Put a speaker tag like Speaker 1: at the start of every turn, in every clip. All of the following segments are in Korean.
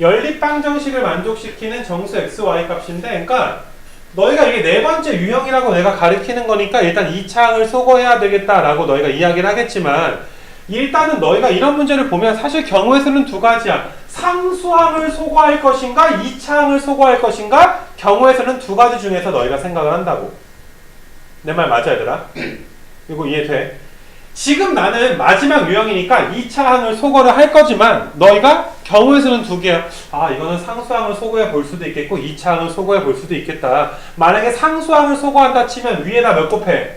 Speaker 1: 연립방 정식을 만족시키는 정수 xy 값인데 그러니까 너희가 이게 네 번째 유형이라고 내가 가리키는 거니까 일단 이 차항을 소거해야 되겠다라고 너희가 이야기를 하겠지만 일단은 너희가 이런 문제를 보면 사실 경우의 수는 두 가지야. 상수항을 소거할 것인가 이차항을 소거할 것인가 경우의 수는 두 가지 중에서 너희가 생각을 한다고. 내 말 맞아 얘들아? 이거 이해돼? 지금 나는 마지막 유형이니까 2차 항을 소거를 할 거지만 너희가 경우의 수는 두 개야. 아 이거는 상수항을 소거해 볼 수도 있겠고 2차 항을 소거해 볼 수도 있겠다. 만약에 상수항을 소거한다 치면 위에다 몇 곱해?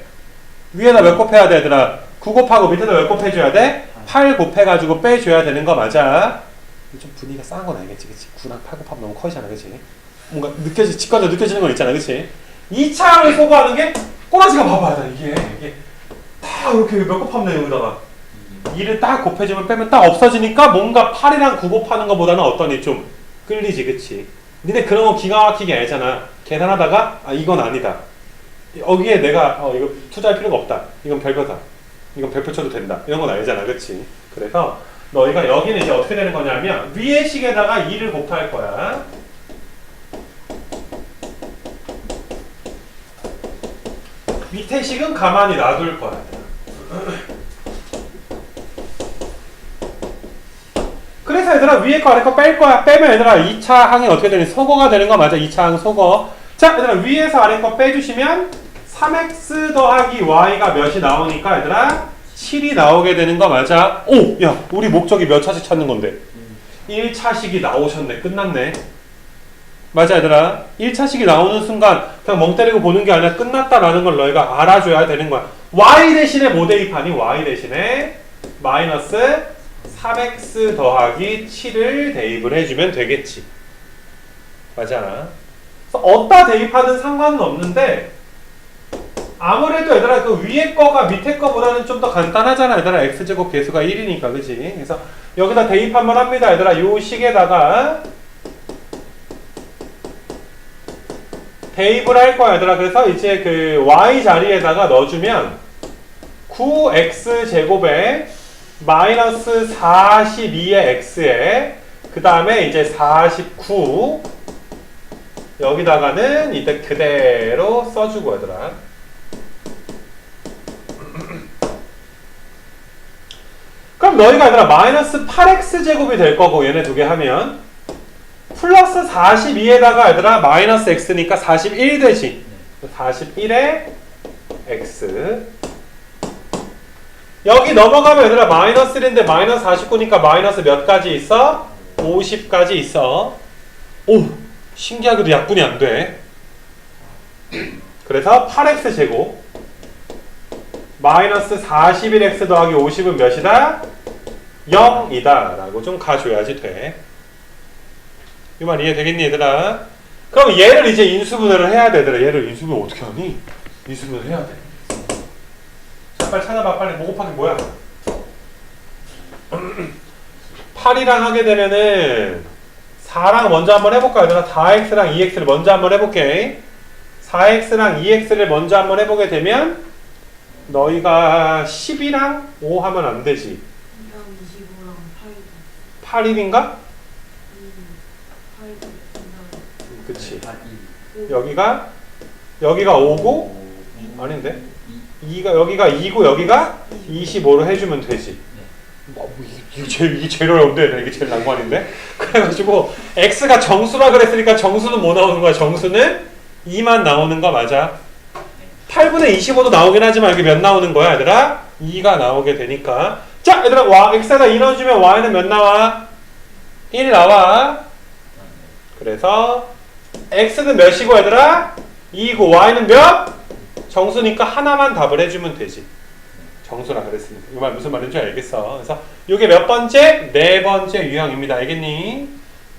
Speaker 1: 위에다 몇 곱해야 돼 얘들아? 9 곱하고 밑에다 몇 곱해줘야 돼? 8 곱해가지고 빼줘야 되는 거 맞아? 좀 분위기가 싸한 건 알겠지 그치? 9랑 8 곱하면 너무 커지잖아 그치? 뭔가 느껴지, 직관적으로 느껴지는 건 있잖아 그치? 2차 항을 소거하는 게 꼬라지가 봐봐 이게 이게 다 이렇게 몇 곱하면 돼 여기다가. 2를 딱 곱해주면 빼면 딱 없어지니까 뭔가 8이랑 9 곱하는 것보다는 어떠니 좀 끌리지 그치? 니네 그런 거 기가 막히게 알잖아. 계산하다가 아 이건 아니다. 여기에 내가 어 이거 투자할 필요가 없다. 이건 별거다. 이건 별표 쳐도 된다. 이런 건 알잖아 그치? 그래서 너희가 여기는 이제 어떻게 되는 거냐면 위의 식에다가 2를 곱할 거야. 밑에 식은 가만히 놔둘 거야 그래서 얘들아 위에 거 아래 거 뺄 거야. 빼면 얘들아 2차 항이 어떻게 되니? 소거가 되는 거 맞아. 2차 항 소거. 자 얘들아 위에서 아래 거 빼주시면 3x 더하기 y가 몇이 나오니까 얘들아 7이 나오게 되는 거 맞아. 오! 야 우리 목적이 몇 차씩 찾는 건데? 1차식이 나오셨네. 끝났네. 맞아 얘들아 1차식이 나오는 순간 그냥 멍 때리고 보는 게 아니라 끝났다라는 걸 너희가 알아줘야 되는 거야 y 대신에 뭐 대입하니? y 대신에 마이너스 3x 더하기 7을 대입을 해주면 되겠지. 맞아. 그래서 어디다 대입하든 상관은 없는데 아무래도 얘들아 그 위에 거가 밑에 거보다는 좀 더 간단하잖아. 얘들아 x제곱 개수가 1이니까 그지? 그래서 여기다 대입 한번 합니다. 얘들아 요 식에다가 대입을 할 거야 얘들아. 그래서 이제 그 y 자리에다가 넣어주면 9x 제곱에 마이너스 42의 x에 그 다음에 이제 49 여기다가는 이때 그대로 써주고 얘들아. 그럼 너희가 얘들아 마이너스 8x 제곱이 될 거고 얘네 두 개 하면 플러스 42에다가 얘들아 마이너스 x니까 41 되지. 41에 x 여기 넘어가면 얘들아 마이너스 1인데 마이너스 49니까 마이너스 몇 가지 있어? 50까지 있어 오 신기하게도 약분이 안 돼 그래서 8x 제곱 마이너스 41x 더하기 50은 몇이다? 0이다 라고 좀 가줘야지 돼 이 말 이해되겠니 얘들아? 그럼 얘를 이제 인수분해를 해야 돼 얘들아 얘를 인수분해 어떻게 하니? 인수분해 해야 돼 자, 빨리 찾아봐 빨리. 뭐 곱하기 뭐야? 8이랑 하게 되면은 4랑 먼저 한번 해볼까 얘들아 4x랑 2x를 먼저 한번 해볼게. 4x랑 2x를 먼저 한번 해보게 되면 너희가 10이랑 5 하면 안 되지.
Speaker 2: 2랑 25랑 8이랑
Speaker 1: 8일인가?
Speaker 2: 8이랑
Speaker 1: 그치
Speaker 3: 아,
Speaker 1: 여기가 여기가 5고 아닌데 2가 여기가 2고 여기가 25로 해주면 되지. 뭐, 뭐, 이게- 이게 제일 이게 제일 어려운데 이게 제일 난관인데? 그래가지고 x가 정수라 그랬으니까 정수는 뭐 나오는 거야? 정수는 2만 나오는 거 맞아? 8분의 25도 나오긴 하지만 여기 몇 나오는 거야 얘들아? 2가 나오게 되니까. 자 얘들아 와 x에다 2 넣어주면 y는 몇 나와? 1 나와. 그래서 x는 몇이고 얘들아? 2고 y는 몇 정수니까 하나만 답을 해주면 되지. 정수라 그랬으니까. 이 말 무슨 말인지 알겠어. 그래서 이게 몇 번째? 네 번째 유형입니다. 알겠니